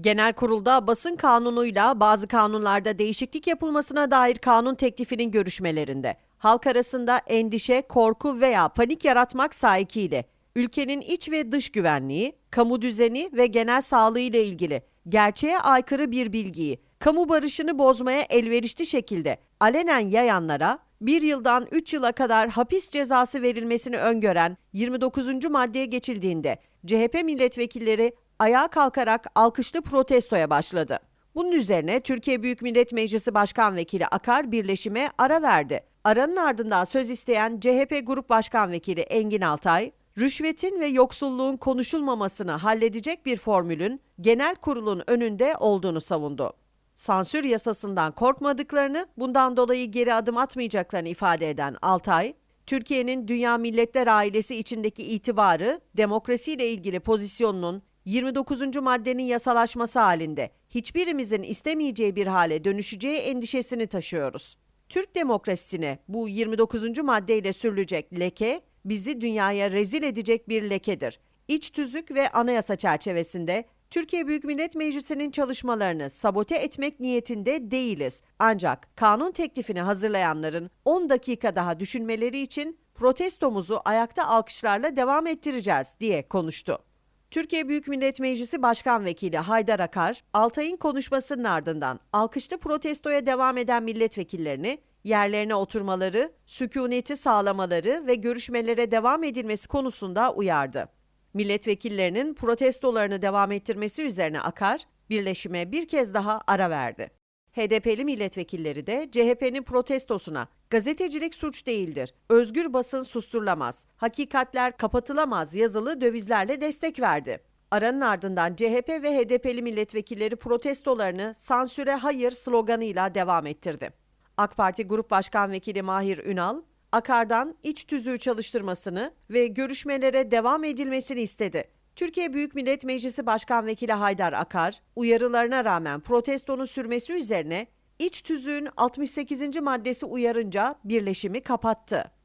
Genel kurulda basın kanunuyla bazı kanunlarda değişiklik yapılmasına dair kanun teklifinin görüşmelerinde halk arasında endişe, korku veya panik yaratmak sahikiyle ülkenin iç ve dış güvenliği, kamu düzeni ve genel sağlığı ile ilgili gerçeğe aykırı bir bilgiyi kamu barışını bozmaya elverişli şekilde alenen yayanlara bir yıldan 3 yıla kadar hapis cezası verilmesini öngören 29. maddeye geçildiğinde CHP milletvekilleri ayağa kalkarak alkışlı protestoya başladı. Bunun üzerine Türkiye Büyük Millet Meclisi Başkan Vekili Akar birleşime ara verdi. Aranın ardından söz isteyen CHP Grup Başkan Vekili Engin Altay, rüşvetin ve yoksulluğun konuşulmamasını halledecek bir formülün genel kurulun önünde olduğunu savundu. Sansür yasasından korkmadıklarını, bundan dolayı geri adım atmayacaklarını ifade eden Altay, Türkiye'nin dünya milletler ailesi içindeki itibarı, demokrasiyle ilgili pozisyonunun 29. maddenin yasalaşması halinde hiçbirimizin istemeyeceği bir hale dönüşeceği endişesini taşıyoruz. Türk demokrasisine bu 29. maddeyle sürülecek leke bizi dünyaya rezil edecek bir lekedir. İç tüzük ve anayasa çerçevesinde Türkiye Büyük Millet Meclisi'nin çalışmalarını sabote etmek niyetinde değiliz. Ancak kanun teklifini hazırlayanların 10 dakika daha düşünmeleri için protestomuzu ayakta alkışlarla devam ettireceğiz diye konuştu. Türkiye Büyük Millet Meclisi Başkan Vekili Haydar Akar, Altay'ın konuşmasının ardından alkışlı protestoya devam eden milletvekillerini yerlerine oturmaları, sükuneti sağlamaları ve görüşmelere devam edilmesi konusunda uyardı. Milletvekillerinin protestolarını devam ettirmesi üzerine Akar, birleşime bir kez daha ara verdi. HDP'li milletvekilleri de CHP'nin protestosuna gazetecilik suç değildir, özgür basın susturulamaz, hakikatler kapatılamaz yazılı dövizlerle destek verdi. Aranın ardından CHP ve HDP'li milletvekilleri protestolarını sansüre hayır sloganıyla devam ettirdi. AK Parti Grup Başkan Vekili Mahir Ünal, Akar'dan iç tüzüğü çalıştırmasını ve görüşmelere devam edilmesini istedi. Türkiye Büyük Millet Meclisi Başkan Vekili Haydar Akar, uyarılarına rağmen protestonun sürmesi üzerine iç tüzüğün 68. maddesi uyarınca birleşimi kapattı.